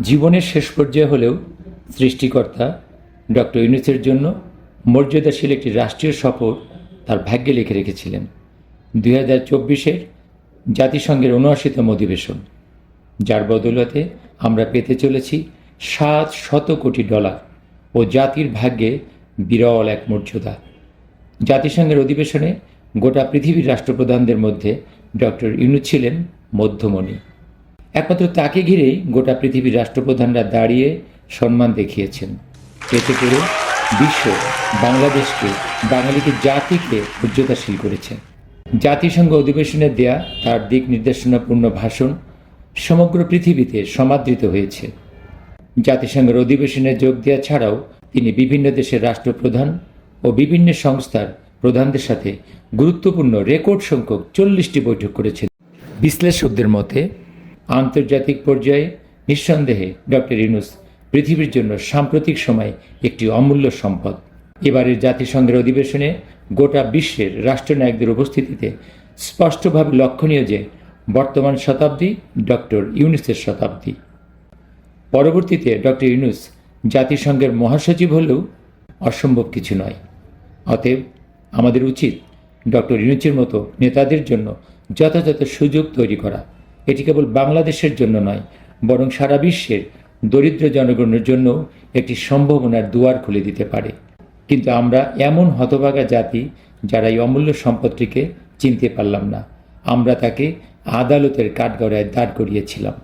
জীবনের শেষ পর্যায়ে হলেও সৃষ্টিকর্তা ডক্টর ইউনুসের জন্য মর্যাদাশীল একটি রাষ্ট্রীয় সফর তার ভাগ্যে লিখে রেখেছিলেন। দুই হাজার চব্বিশের জাতিসংঘের উনআশিতম অধিবেশন। যার বদৌলতে আমরা পেতে চলেছি সাত শত কোটি ডলার ও জাতির ভাগ্যে বিরল এক মর্যাদা। জাতিসংঘের অধিবেশনে গোটা পৃথিবীর রাষ্ট্রপ্রধানদের মধ্যে ডক্টর ইউনুস ছিলেন মধ্যমণি। একমাত্র তাকে ঘিরেই গোটা পৃথিবীর রাষ্ট্রপ্রধানরা দাঁড়িয়ে সম্মান দেখিয়েছেন। এতে করে বিশ্ব বাংলাদেশকে, বাঙালিকে, জাতিকে উচ্চতাশীল করেছে। জাতিসংঘ অধিবেশনে দেয়া তার দিক নির্দেশনাপূর্ণ ভাষণ সমগ্র পৃথিবীতে সমাদৃত হয়েছে। জাতিসংঘের অধিবেশনে যোগ দেওয়া ছাড়াও তিনি বিভিন্ন দেশের রাষ্ট্রপ্রধান ও বিভিন্ন সংস্থার প্রধানদের সাথে গুরুত্বপূর্ণ রেকর্ড সংখ্যক চল্লিশটি বৈঠক করেছেন। বিশ্লেষকদের মতে আন্তর্জাতিক পর্যায়ে নিঃসন্দেহে ডক্টর ইউনুস পৃথিবীর জন্য সাম্প্রতিক সময় একটি অমূল্য সম্পদ। এবারের জাতিসংঘের অধিবেশনে গোটা বিশ্বের রাষ্ট্রনায়কদের উপস্থিতিতে স্পষ্টভাবে লক্ষণীয় যে বর্তমান শতাব্দী ডক্টর ইউনুসের শতাব্দী। পরবর্তীতে ডক্টর ইউনুস জাতিসংঘের মহাসচিব হলেও অসম্ভব কিছু নয়। অতএব আমাদের উচিত ডক্টর ইউনুসের মতো নেতাদের জন্য যথাযথ সুযোগ তৈরি করা। এটি কেবল বাংলাদেশের জন্য নয়, বরং সারা বিশ্বের দরিদ্র জনগণের জন্য একটি সম্ভাবনার দুয়ার খুলে দিতে পারে। কিন্তু আমরা এমন হতভাগা জাতি যারা এই অমূল্য সম্পদটিকে চিনতে পারলাম না। আমরা তাকে আদালতের কাঠগড়ায় দাঁড় করিয়েছিলাম।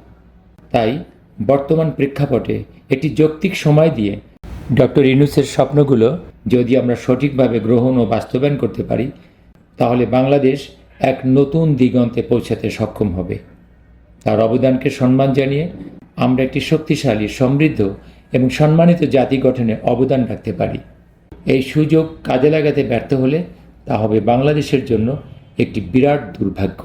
তাই বর্তমান প্রেক্ষাপটে একটি যৌক্তিক সময় দিয়ে ডক্টর ইনুসের স্বপ্নগুলো যদি আমরা সঠিকভাবে গ্রহণ ও বাস্তবায়ন করতে পারি, তাহলে বাংলাদেশ এক নতুন দিগন্তে পৌঁছাতে সক্ষম হবে। তার অবদানকে সম্মান জানিয়ে আমরা একটি শক্তিশালী, সমৃদ্ধ এবং সম্মানিত জাতি গঠনে অবদান রাখতে পারি। এই সুযোগ কাজে লাগাতে ব্যর্থ হলে তা হবে বাংলাদেশের জন্য একটি বিরাট দুর্ভাগ্য।